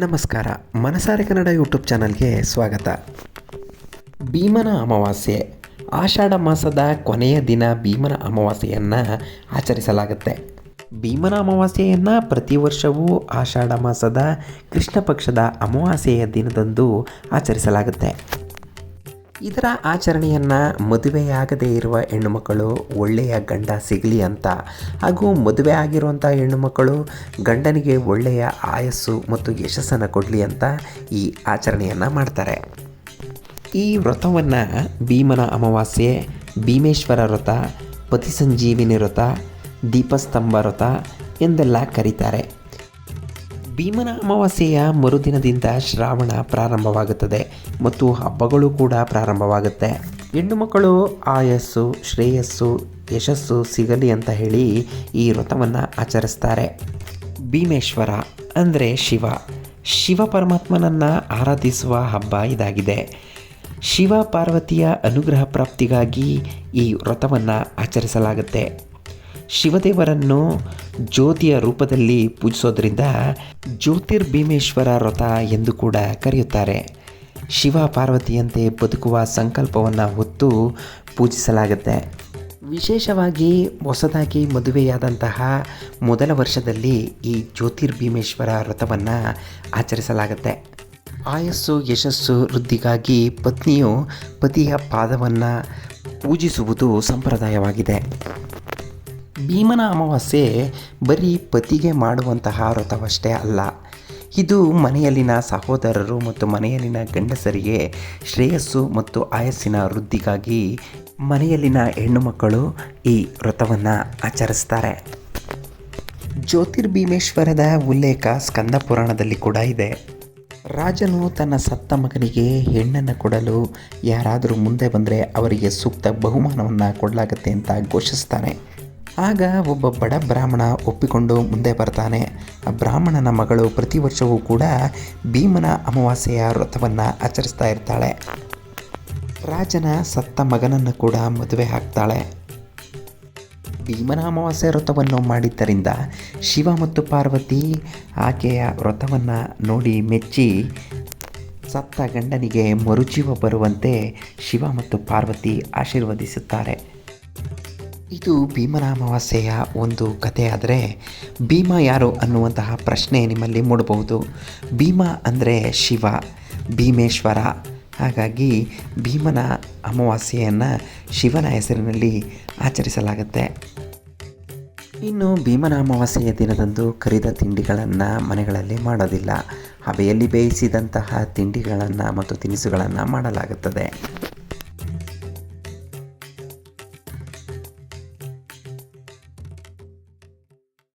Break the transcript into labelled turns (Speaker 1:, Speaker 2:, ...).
Speaker 1: ನಮಸ್ಕಾರ, ಮನಸಾರೆ ಕನ್ನಡ ಯೂಟ್ಯೂಬ್ ಚಾನಲ್ಗೆ ಸ್ವಾಗತ. ಭೀಮನ ಅಮಾವಾಸ್ಯೆ. ಆಷಾಢ ಮಾಸದ ಕೊನೆಯ ದಿನ ಭೀಮನ ಅಮಾವಾಸ್ಯೆಯನ್ನು ಆಚರಿಸಲಾಗುತ್ತೆ. ಭೀಮನ ಅಮಾವಾಸ್ಯೆಯನ್ನು ಪ್ರತಿ ವರ್ಷವೂ ಆಷಾಢ ಮಾಸದ ಕೃಷ್ಣ ಪಕ್ಷದ ಅಮಾವಾಸ್ಯೆಯ ದಿನದಂದು ಆಚರಿಸಲಾಗುತ್ತೆ. ಇದರ ಆಚರಣೆಯನ್ನು ಮದುವೆಯಾಗದೇ ಇರುವ ಹೆಣ್ಣುಮಕ್ಕಳು ಒಳ್ಳೆಯ ಗಂಡ ಸಿಗಲಿ ಅಂತ. ಹಾಗೂ ಮದುವೆ ಆಗಿರುವಂಥ ಹೆಣ್ಣುಮಕ್ಕಳು ಗಂಡನಿಗೆ ಒಳ್ಳೆಯ ಆಯಸ್ಸು ಮತ್ತು ಯಶಸ್ಸನ್ನು ಕೊಡಲಿ ಅಂತ ಈ ಆಚರಣೆಯನ್ನು ಮಾಡ್ತಾರೆ. ಈ ವ್ರತವನ್ನು ಭೀಮನ ಅಮಾವಾಸ್ಯೆ, ಭೀಮೇಶ್ವರ ವ್ರತ ಪತಿ ಸಂಜೀವಿನಿ ವ್ರತ, ದೀಪಸ್ತಂಭ ವ್ರತ ಎಂದೆಲ್ಲ ಕರೀತಾರೆ. ಭೀಮನ ಅಮಾವಾಸ್ಯೆಯ ಮರುದಿನದಿಂದ ಶ್ರಾವಣ ಪ್ರಾರಂಭವಾಗುತ್ತದೆ ಮತ್ತು ಹಬ್ಬಗಳು ಕೂಡ ಪ್ರಾರಂಭವಾಗುತ್ತೆ. ಹೆಣ್ಣು ಮಕ್ಕಳು ಆಯಸ್ಸು, ಶ್ರೇಯಸ್ಸು, ಯಶಸ್ಸು ಸಿಗಲಿ ಅಂತ ಹೇಳಿ ಈ ವ್ರತವನ್ನು ಆಚರಿಸ್ತಾರೆ. ಭೀಮೇಶ್ವರ ಅಂದರೆ ಶಿವ. ಶಿವ ಪರಮಾತ್ಮನನ್ನು ಆರಾಧಿಸುವ ಹಬ್ಬ ಇದಾಗಿದೆ. ಶಿವ ಪಾರ್ವತಿಯ ಅನುಗ್ರಹ ಪ್ರಾಪ್ತಿಗಾಗಿ ಈ ವ್ರತವನ್ನು ಆಚರಿಸಲಾಗುತ್ತೆ. ಶಿವದೇವರನ್ನು ಜ್ಯೋತಿಯ ರೂಪದಲ್ಲಿ ಪೂಜಿಸೋದ್ರಿಂದ ಜ್ಯೋತಿರ್ಭೀಮೇಶ್ವರ ವ್ರತ ಎಂದು ಕೂಡ ಕರೆಯುತ್ತಾರೆ. ಶಿವ ಪಾರ್ವತಿಯಂತೆ ಬದುಕುವ ಸಂಕಲ್ಪವನ್ನು ಹೊತ್ತು ಪೂಜಿಸಲಾಗುತ್ತೆ. ವಿಶೇಷವಾಗಿ ಹೊಸದಾಗಿ ಮದುವೆಯಾದಂತಹ ಮೊದಲ ವರ್ಷದಲ್ಲಿ ಈ ಜ್ಯೋತಿರ್ಭೀಮೇಶ್ವರ ವ್ರತವನ್ನು ಆಚರಿಸಲಾಗುತ್ತೆ. ಆಯಸ್ಸು ಯಶಸ್ಸು ವೃದ್ಧಿಗಾಗಿ ಪತ್ನಿಯು ಪತಿಯ ಪಾದವನ್ನು ಪೂಜಿಸುವುದು ಸಂಪ್ರದಾಯವಾಗಿದೆ. ಭೀಮನ ಅಮಾವಾಸ್ಯೆ ಬರೀ ಪತಿಗೆ ಮಾಡುವಂತಹ ವ್ರತವಷ್ಟೇ ಅಲ್ಲ. ಇದು ಮನೆಯಲ್ಲಿನ ಸಹೋದರರು ಮತ್ತು ಮನೆಯಲ್ಲಿನ ಗಂಡಸರಿಗೆ ಶ್ರೇಯಸ್ಸು ಮತ್ತು ಆಯಸ್ಸಿನ ವೃದ್ಧಿಗಾಗಿ ಮನೆಯಲ್ಲಿನ ಹೆಣ್ಣು ಮಕ್ಕಳು ಈ ವ್ರತವನ್ನು ಆಚರಿಸ್ತಾರೆ. ಜ್ಯೋತಿರ್ಭೀಮೇಶ್ವರದ ಉಲ್ಲೇಖ ಸ್ಕಂದ ಪುರಾಣದಲ್ಲಿ ಕೂಡ ಇದೆ. ರಾಜನು ತನ್ನ ಸತ್ತ ಮಗನಿಗೆ ಹೆಣ್ಣನ್ನು ಕೊಡಲು ಯಾರಾದರೂ ಮುಂದೆ ಬಂದರೆ ಅವರಿಗೆ ಸೂಕ್ತ ಬಹುಮಾನವನ್ನು ಕೊಡಲಾಗುತ್ತೆ ಅಂತ ಘೋಷಿಸ್ತಾನೆ. ಆಗ ಒಬ್ಬ ಬಡ ಬ್ರಾಹ್ಮಣ ಒಪ್ಪಿಕೊಂಡು ಮುಂದೆ ಬರ್ತಾನೆ. ಆ ಬ್ರಾಹ್ಮಣನ ಮಗಳು ಪ್ರತಿ ವರ್ಷವೂ ಕೂಡ ಭೀಮನ ಅಮಾವಾಸ್ಯೆಯ ವ್ರತವನ್ನು ಆಚರಿಸ್ತಾ ಇರ್ತಾಳೆ. ರಾಜನ ಸತ್ತ ಮಗನನ್ನು ಕೂಡ ಮದುವೆ ಹಾಕ್ತಾಳೆ. ಭೀಮನ ಅಮಾವಾಸ್ಯ ವ್ರತವನ್ನು ಮಾಡಿದ್ದರಿಂದ ಶಿವ ಮತ್ತು ಪಾರ್ವತಿ ಆಕೆಯ ವ್ರತವನ್ನು ನೋಡಿ ಮೆಚ್ಚಿ ಸತ್ತ ಗಂಡನಿಗೆ ಮರುಜೀವ ಬರುವಂತೆ ಶಿವ ಮತ್ತು ಪಾರ್ವತಿ ಆಶೀರ್ವದಿಸುತ್ತಾರೆ. ಇದು ಭೀಮನ ಅಮಾವಾಸ್ಯೆಯ ಒಂದು ಆದರೆ ಭೀಮ ಯಾರು ಅನ್ನುವಂತಹ ಪ್ರಶ್ನೆ ನಿಮ್ಮಲ್ಲಿ ಮೂಡಬಹುದು. ಭೀಮ ಅಂದರೆ ಶಿವ, ಭೀಮೇಶ್ವರ. ಹಾಗಾಗಿ ಭೀಮನ ಅಮಾವಾಸ್ಯೆಯನ್ನು ಶಿವನ ಹೆಸರಿನಲ್ಲಿ ಆಚರಿಸಲಾಗುತ್ತೆ. ಇನ್ನು ಭೀಮನ ಅಮಾವಾಸ್ಯೆಯ ದಿನದಂದು ಕರಿದ ತಿಂಡಿಗಳನ್ನು ಮನೆಗಳಲ್ಲಿ ಮಾಡೋದಿಲ್ಲ. ಹಬೆಯಲ್ಲಿ ಬೇಯಿಸಿದಂತಹ ತಿಂಡಿಗಳನ್ನು ಮತ್ತು ತಿನಿಸುಗಳನ್ನು ಮಾಡಲಾಗುತ್ತದೆ.